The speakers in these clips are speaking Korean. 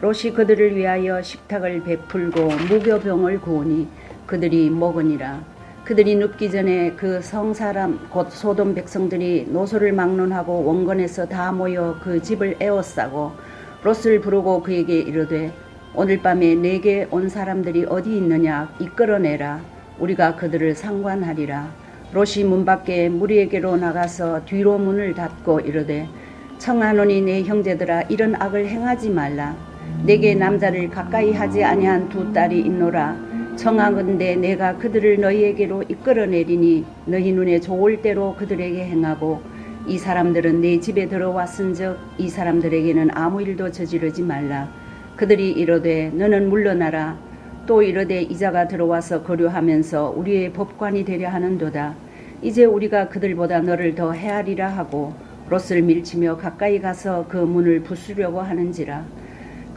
롯이 그들을 위하여 식탁을 베풀고 무교병을 구우니 그들이 먹으니라. 그들이 눕기 전에 그 성 사람 곧 소돔 백성들이 노소를 막론하고 원건에서 다 모여 그 집을 에워싸고 롯을 부르고 그에게 이르되 오늘 밤에 내게 온 사람들이 어디 있느냐? 이끌어내라. 우리가 그들을 상관하리라. 롯이 문 밖에 무리에게로 나가서 뒤로 문을 닫고 이르되 청하노니 내 형제들아 이런 악을 행하지 말라 내게 남자를 가까이 하지 아니한 두 딸이 있노라. 청하건대 내가 그들을 너희에게로 이끌어내리니 너희 눈에 좋을 대로 그들에게 행하고 이 사람들은 내 집에 들어왔은즉 이 사람들에게는 아무 일도 저지르지 말라. 그들이 이르되 너는 물러나라. 또 이르되 이자가 들어와서 거류하면서 우리의 법관이 되려 하는도다. 이제 우리가 그들보다 너를 더 헤아리라 하고 롯을 밀치며 가까이 가서 그 문을 부수려고 하는지라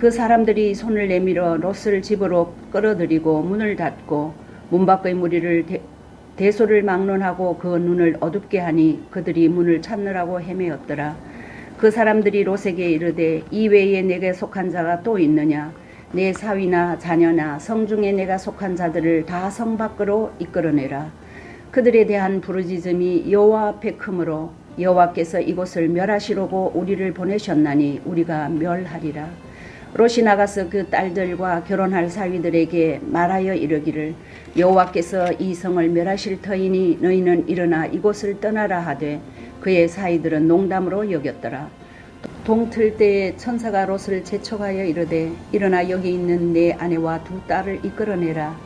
그 사람들이 손을 내밀어 롯을 집으로 끌어들이고 문을 닫고 문 밖의 무리를 대, 대소를 막론하고 그 눈을 어둡게 하니 그들이 문을 찾느라고 헤매었더라. 그 사람들이 롯에게 이르되 이 외에 내게 속한 자가 또 있느냐 내 사위나 자녀나 성중에 내가 속한 자들을 다 성 밖으로 이끌어내라. 그들에 대한 부르짖음이 여호와 앞에 크므로 여호와께서 이곳을 멸하시려고 우리를 보내셨나니 우리가 멸하리라. 롯이 나가서 그 딸들과 결혼할 사위들에게 말하여 이르기를 여호와께서 이 성을 멸하실 터이니 너희는 일어나 이곳을 떠나라 하되 그의 사위들은 농담으로 여겼더라. 동틀 때에 천사가 롯을 재촉하여 이르되 일어나 여기 있는 내 아내와 두 딸을 이끌어내라.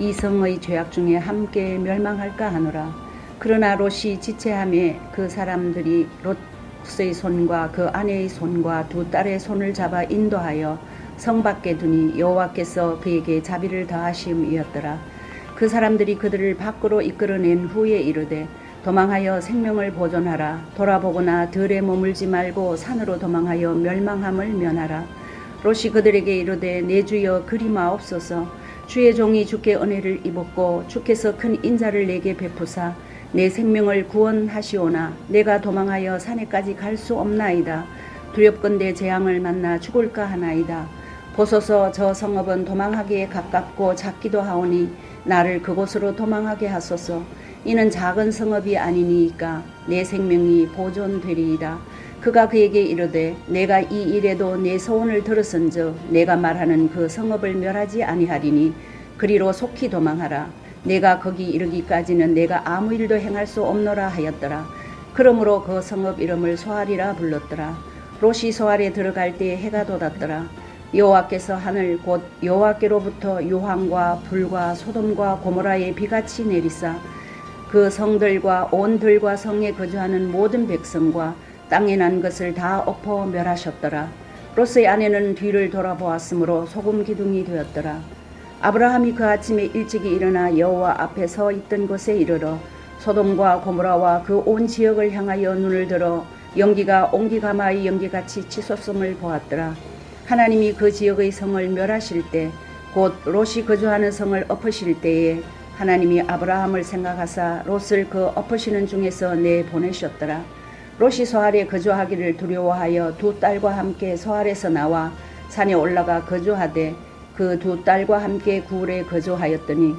이 성의 죄악 중에 함께 멸망할까 하노라. 그러나 롯이 지체함에 그 사람들이 롯 의 손과 그 아내의 손과 두 딸의 손을 잡아 인도하여 성 밖에 두니 여호와께서 그에게 자비를 더하심이었더라. 그 사람들이 그들을 밖으로 이끌어낸 후에 이르되 도망하여 생명을 보존하라. 돌아보거나 들에 머물지 말고 산으로 도망하여 멸망함을 면하라. 롯이 그들에게 이르되 내 주여 그리마옵소서. 주의 종이 주께 은혜를 입었고 주께서 큰 인자를 내게 베푸사 내 생명을 구원하시오나 내가 도망하여 산에까지 갈 수 없나이다. 두렵건대 재앙을 만나 죽을까 하나이다. 보소서 저 성읍은 도망하기에 가깝고 작기도 하오니 나를 그곳으로 도망하게 하소서. 이는 작은 성읍이 아니니까 내 생명이 보존되리이다. 그가 그에게 이르되 내가 이 일에도 내 소원을 들었은즉 내가 말하는 그 성읍을 멸하지 아니하리니 그리로 속히 도망하라. 내가 거기 이르기까지는 내가 아무 일도 행할 수 없노라 하였더라. 그러므로 그 성읍 이름을 소알이라 불렀더라. 롯이 소알에 들어갈 때에 해가 돋았더라. 여호와께서 하늘 곧 여호와께로부터 유황과 불과 소돔과 고모라의 비같이 내리사 그 성들과 온 들과 성에 거주하는 모든 백성과 땅에 난 것을 다 엎어 멸하셨더라. 롯의 아내는 뒤를 돌아보았으므로 소금 기둥이 되었더라. 아브라함이 그 아침에 일찍이 일어나 여호와 앞에 서 있던 곳에 이르러 소돔과 고모라와 그 온 지역을 향하여 눈을 들어 연기가 옹기가마의 연기같이 치솟음을 보았더라. 하나님이 그 지역의 성을 멸하실 때 곧 롯이 거주하는 성을 엎으실 때에 하나님이 아브라함을 생각하사 롯을 그 엎으시는 중에서 내 보내셨더라. 롯이 소알에 거주하기를 두려워하여 두 딸과 함께 소알에서 나와 산에 올라가 거주하되 그 두 딸과 함께 구울에 거주하였더니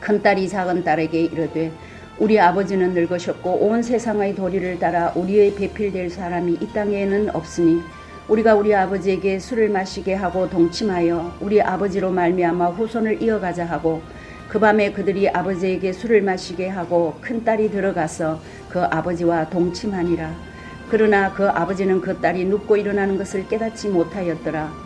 큰 딸이 작은 딸에게 이르되 우리 아버지는 늙으셨고 온 세상의 도리를 따라 우리의 배필될 사람이 이 땅에는 없으니 우리가 우리 아버지에게 술을 마시게 하고 동침하여 우리 아버지로 말미암아 후손을 이어가자 하고 그 밤에 그들이 아버지에게 술을 마시게 하고 큰 딸이 들어가서 그 아버지와 동침하니라. 그러나 그 아버지는 그 딸이 눕고 일어나는 것을 깨닫지 못하였더라.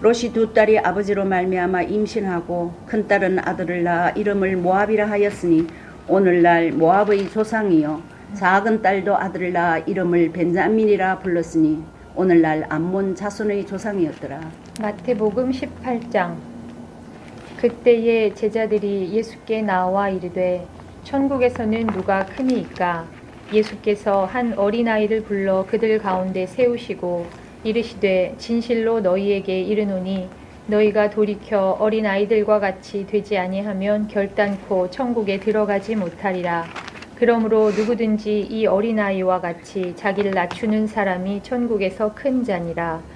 롯이 두 딸이 아버지로 말미암아 임신하고 큰 딸은 아들을 낳아 이름을 모압이라 하였으니 오늘날 모압의 조상이요. 작은 딸도 아들을 낳아 이름을 벤자민이라 불렀으니 오늘날 암몬 자손의 조상이었더라. 마태복음 18장. 그때에 제자들이 예수께 나와 이르되 천국에서는 누가 크니이까 예수께서 한 어린아이를 불러 그들 가운데 세우시고 이르시되 진실로 너희에게 이르노니 너희가 돌이켜 어린 아이들과 같이 되지 아니하면 결단코 천국에 들어가지 못하리라. 그러므로 누구든지 이 어린아이와 같이 자기를 낮추는 사람이 천국에서 큰 자니라.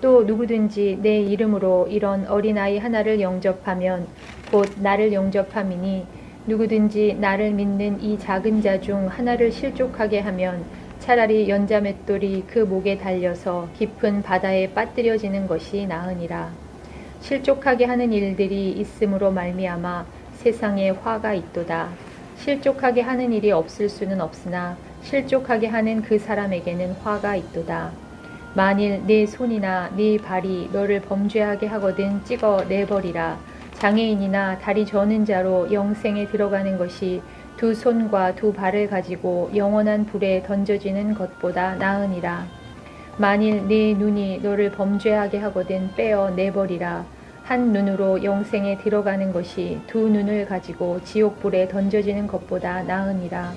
또 누구든지 내 이름으로 이런 어린아이 하나를 영접하면 곧 나를 영접함이니 누구든지 나를 믿는 이 작은 자 중 하나를 실족하게 하면 차라리 연자맷돌이 그 목에 달려서 깊은 바다에 빠뜨려지는 것이 나으니라. 실족하게 하는 일들이 있음으로 말미암아 세상에 화가 있도다. 실족하게 하는 일이 없을 수는 없으나 실족하게 하는 그 사람에게는 화가 있도다. 만일 네 손이나 네 발이 너를 범죄하게 하거든 찍어 내버리라. 장애인이나 다리 저는 자로 영생에 들어가는 것이 두 손과 두 발을 가지고 영원한 불에 던져지는 것보다 나으니라. 만일 네 눈이 너를 범죄하게 하거든 빼어 내버리라. 한 눈으로 영생에 들어가는 것이 두 눈을 가지고 지옥불에 던져지는 것보다 나으니라.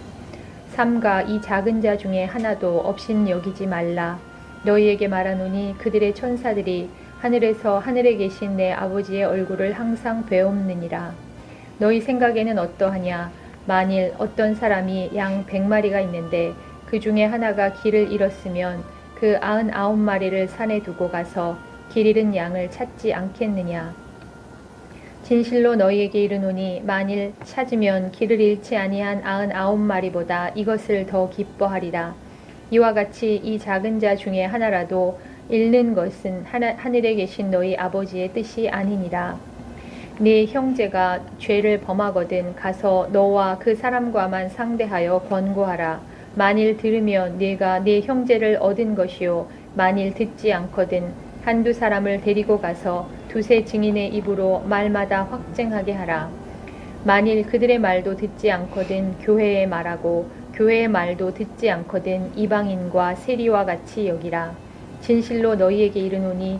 삼가 이 작은 자 중에 하나도 없인 여기지 말라. 너희에게 말하노니 그들의 천사들이 하늘에서 하늘에 계신 내 아버지의 얼굴을 항상 배옵느니라. 너희 생각에는 어떠하냐? 만일 어떤 사람이 양 백마리가 있는데 그 중에 하나가 길을 잃었으면 그 아흔 아홉 마리를 산에 두고 가서 길 잃은 양을 찾지 않겠느냐? 진실로 너희에게 이르노니 만일 찾으면 길을 잃지 아니한 아흔 아홉 마리보다 이것을 더 기뻐하리라. 이와 같이 이 작은 자 중에 하나라도 잃는 것은 하늘에 계신 너희 아버지의 뜻이 아니니라. 네 형제가 죄를 범하거든 가서 너와 그 사람과만 상대하여 권고하라. 만일 들으면 네가 네 형제를 얻은 것이요 만일 듣지 않거든 한두 사람을 데리고 가서 두세 증인의 입으로 말마다 확증하게 하라. 만일 그들의 말도 듣지 않거든 교회의 말하고 교회의 말도 듣지 않거든 이방인과 세리와 같이 여기라. 진실로 너희에게 이르노니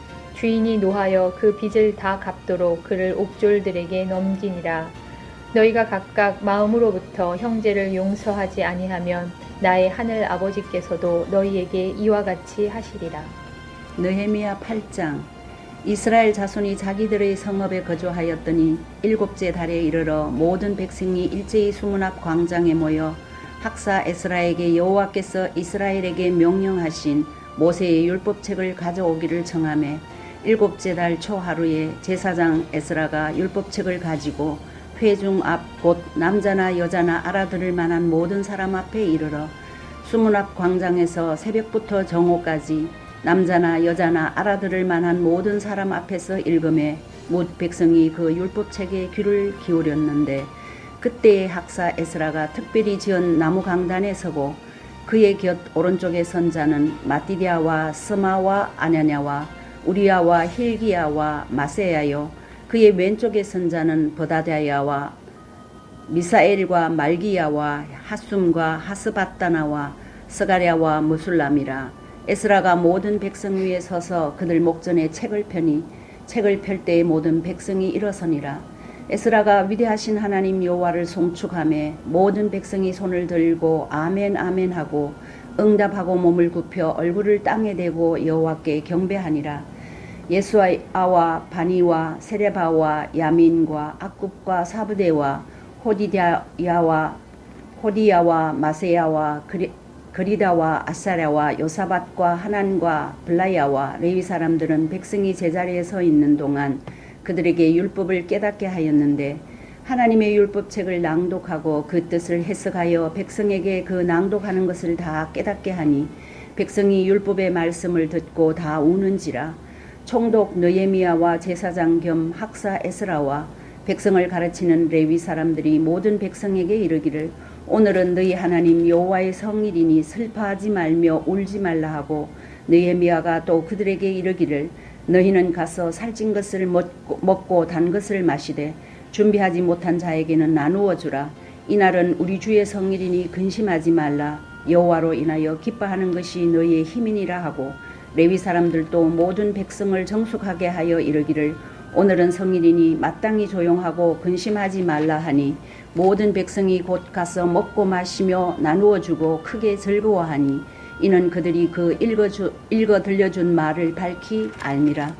주인이 노하여 그 빚을 다 갚도록 그를 옥졸들에게 넘기니라 너희가 각각 마음으로부터 형제를 용서하지 아니하면 나의 하늘 아버지께서도 너희에게 이와 같이 하시리라. 느헤미야 8장 이스라엘 자손이 자기들의 성읍에 거주하였더니 일곱째 달에 이르러 모든 백성이 일제히 수문 앞 광장에 모여 학사 에스라에게 여호와께서 이스라엘에게 명령하신 모세의 율법책을 가져오기를 청하매 일곱째 달 초하루에 제사장 에스라가 율법책을 가지고 회중 앞 곧 남자나 여자나 알아들을 만한 모든 사람 앞에 이르러 수문 앞 광장에서 새벽부터 정오까지 남자나 여자나 알아들을 만한 모든 사람 앞에서 읽음에 못 백성이 그 율법책에 귀를 기울였는데 그때의 학사 에스라가 특별히 지은 나무 강단에 서고 그의 곁 오른쪽에 선 자는 마띠디아와 스마와 아냐냐와 우리야와 힐기야와 마세야요 그의 왼쪽에 선 자는 버다다야와 미사엘과 말기야와 하숨과 하스바따나와 스가랴와 무술람이라. 에스라가 모든 백성 위에 서서 그들 목전에 책을 펴니 책을 펼 때에 모든 백성이 일어서니라. 에스라가 위대하신 하나님 여호와를 송축하며 모든 백성이 손을 들고 아멘 아멘 하고 응답하고 몸을 굽혀 얼굴을 땅에 대고 여호와께 경배하니라 예수아와 바니와 세레바와 야민과 악굽과 사부대와 호디야와 호디야와 마세야와 그리, 그리다와 아사랴와 요사밭과 하난과 블라야와 레위 사람들은 백성이 제자리에 서 있는 동안 그들에게 율법을 깨닫게 하였는데 하나님의 율법책을 낭독하고 그 뜻을 해석하여 백성에게 그 낭독하는 것을 다 깨닫게 하니 백성이 율법의 말씀을 듣고 다 우는지라 총독 느헤미야와 제사장 겸 학사 에스라와 백성을 가르치는 레위 사람들이 모든 백성에게 이르기를 오늘은 너희 하나님 여호와의 성일이니 슬퍼하지 말며 울지 말라 하고 느헤미야가 또 그들에게 이르기를 너희는 가서 살찐 것을 먹고, 먹고 단 것을 마시되 준비하지 못한 자에게는 나누어 주라. 이날은 우리 주의 성일이니 근심하지 말라. 여호와로 인하여 기뻐하는 것이 너희의 힘이니라 하고 레위 사람들도 모든 백성을 정숙하게 하여 이르기를 오늘은 성일이니 마땅히 조용하고 근심하지 말라 하니 모든 백성이 곧 가서 먹고 마시며 나누어 주고 크게 즐거워하니 이는 그들이 그 읽어주, 읽어 들려준 말을 밝히 알미라.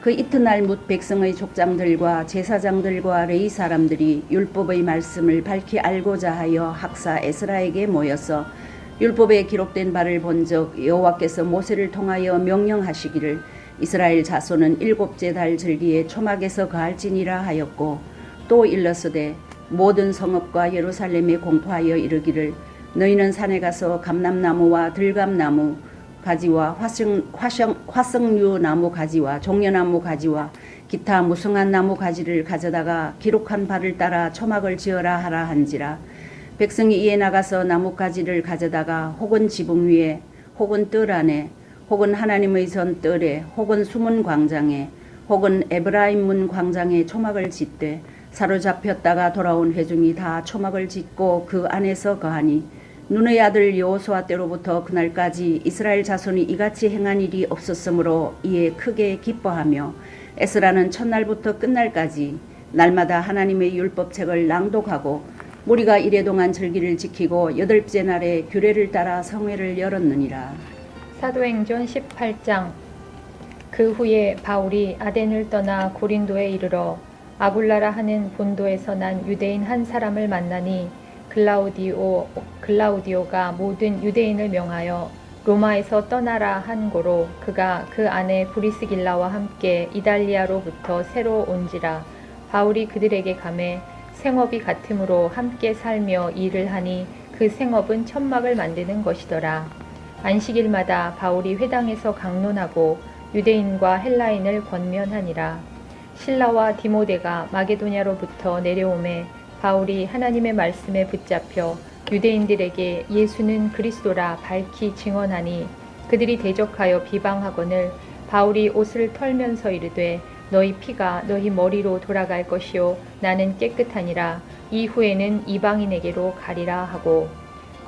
그 이튿날 뭇 백성의 족장들과 제사장들과 레이 사람들이 율법의 말씀을 밝히 알고자 하여 학사 에스라에게 모여서 율법에 기록된 바를 본적 여호와께서 모세를 통하여 명령하시기를 이스라엘 자손은 일곱째 달 절기에 초막에서 가할지니라 하였고 또 일러스되 모든 성읍과 예루살렘에 공포하여 이르기를 너희는 산에 가서 감람나무와 들감나무 가지와 화성, 화성, 화석류 나무 가지와 종려나무 가지와 기타 무성한 나무 가지를 가져다가 기록한 바를 따라 초막을 지어라 하라 한지라 백성이 이에 나가서 나무 가지를 가져다가 혹은 지붕 위에 혹은 뜰 안에 혹은 하나님의 선 뜰에 혹은 숨은 광장에 혹은 에브라임 문 광장에 초막을 짓되 사로잡혔다가 돌아온 회중이 다 초막을 짓고 그 안에서 거하니 눈의 아들 여호수아 때로부터 그날까지 이스라엘 자손이 이같이 행한 일이 없었으므로 이에 크게 기뻐하며 에스라는 첫날부터 끝날까지 날마다 하나님의 율법책을 낭독하고 무리가 이래 동안 절기를 지키고 여덟째 날에 규례를 따라 성회를 열었느니라. 사도행전 18장 그 후에 바울이 아덴을 떠나 고린도에 이르러 아굴라라 하는 본도에서 난 유대인 한 사람을 만나니 글라우디오 글라우디오가 모든 유대인을 명하여 로마에서 떠나라 한 고로 그가 그 안에 브리스길라와 함께 이달리아로부터 새로 온지라 바울이 그들에게 감해 생업이 같으므로 함께 살며 일을 하니 그 생업은 천막을 만드는 것이더라. 안식일마다 바울이 회당에서 강론하고 유대인과 헬라인을 권면하니라. 신라와 디모데가 마게도냐로부터 내려오매 바울이 하나님의 말씀에 붙잡혀 유대인들에게 예수는 그리스도라 밝히 증언하니 그들이 대적하여 비방하거늘 바울이 옷을 털면서 이르되 너희 피가 너희 머리로 돌아갈 것이요. 나는 깨끗하니라. 이후에는 이방인에게로 가리라 하고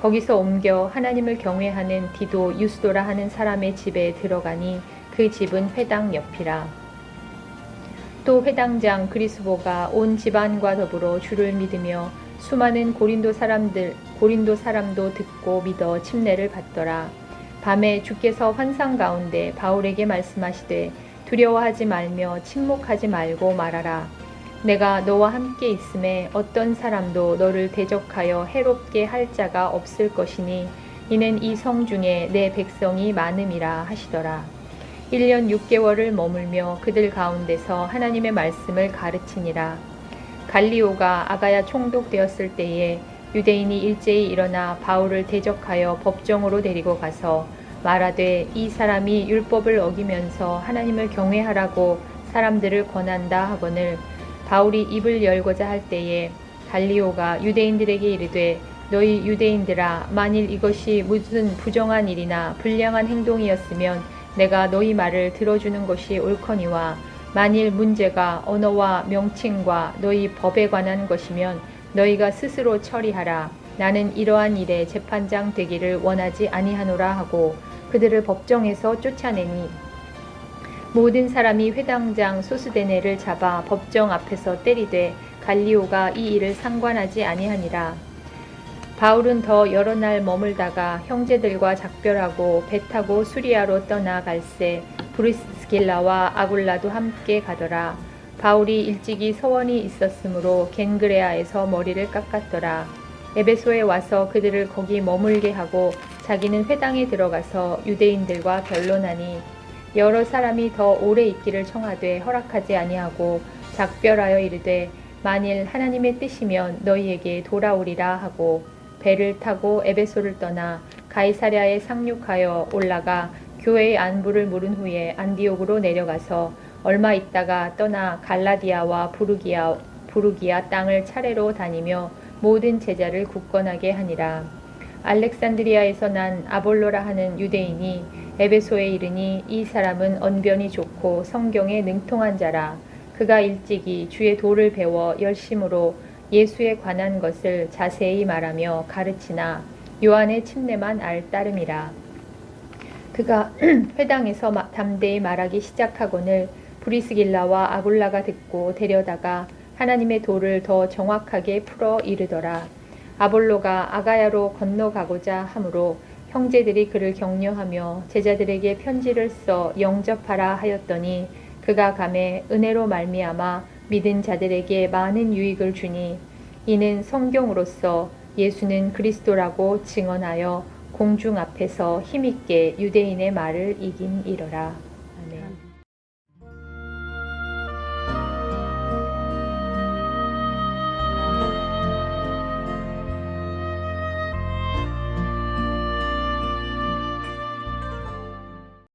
거기서 옮겨 하나님을 경외하는 디도 유스도라 하는 사람의 집에 들어가니 그 집은 회당 옆이라. 또 회당장 그리스보가 온 집안과 더불어 주를 믿으며 수많은 고린도 사람들 고린도 사람도 듣고 믿어 침례를 받더라. 밤에 주께서 환상 가운데 바울에게 말씀하시되 두려워하지 말며 침묵하지 말고 말하라. 내가 너와 함께 있음에 어떤 사람도 너를 대적하여 해롭게 할 자가 없을 것이니 이는 이 성 중에 내 백성이 많음이라 하시더라. 1년 6개월을 머물며 그들 가운데서 하나님의 말씀을 가르치니라. 갈리오가 아가야 총독 되었을 때에 유대인이 일제히 일어나 바울을 대적하여 법정으로 데리고 가서 말하되 이 사람이 율법을 어기면서 하나님을 경외하라고 사람들을 권한다 하거늘 바울이 입을 열고자 할 때에 갈리오가 유대인들에게 이르되 너희 유대인들아 만일 이것이 무슨 부정한 일이나 불량한 행동이었으면 내가 너희 말을 들어주는 것이 옳거니와 만일 문제가 언어와 명칭과 너희 법에 관한 것이면 너희가 스스로 처리하라 나는 이러한 일에 재판장 되기를 원하지 아니하노라 하고 그들을 법정에서 쫓아내니 모든 사람이 회당장 소스데네를 잡아 법정 앞에서 때리되 갈리오가 이 일을 상관하지 아니하니라. 바울은 더 여러 날 머물다가 형제들과 작별하고 배 타고 수리아로 떠나 갈새 브리스길라와 아굴라도 함께 가더라. 바울이 일찍이 서원이 있었으므로 겐그레아에서 머리를 깎았더라. 에베소에 와서 그들을 거기 머물게 하고 자기는 회당에 들어가서 유대인들과 변론하니 여러 사람이 더 오래 있기를 청하되 허락하지 아니하고 작별하여 이르되 만일 하나님의 뜻이면 너희에게 돌아오리라 하고 배를 타고 에베소를 떠나 가이사랴에 상륙하여 올라가 교회의 안부를 물은 후에 안디옥으로 내려가서 얼마 있다가 떠나 갈라디아와 부르기아 부르기아 땅을 차례로 다니며 모든 제자를 굳건하게 하니라. 알렉산드리아에서 난 아볼로라 하는 유대인이 에베소에 이르니 이 사람은 언변이 좋고 성경에 능통한 자라. 그가 일찍이 주의 도를 배워 열심으로 예수에 관한 것을 자세히 말하며 가르치나 요한의 침례만 알 따름이라. 그가 회당에서 마- 담대히 말하기 시작하거늘 브리스길라와 아굴라가 듣고 데려다가 하나님의 도를 더 정확하게 풀어 이르더라. 아볼로가 아가야로 건너가고자 하므로 형제들이 그를 격려하며 제자들에게 편지를 써 영접하라 하였더니 그가 감에 은혜로 말미암아 믿은 자들에게 많은 유익을 주니 이는 성경으로서 예수는 그리스도라고 증언하여 공중 앞에서 힘있게 유대인의 말을 이긴 이러라.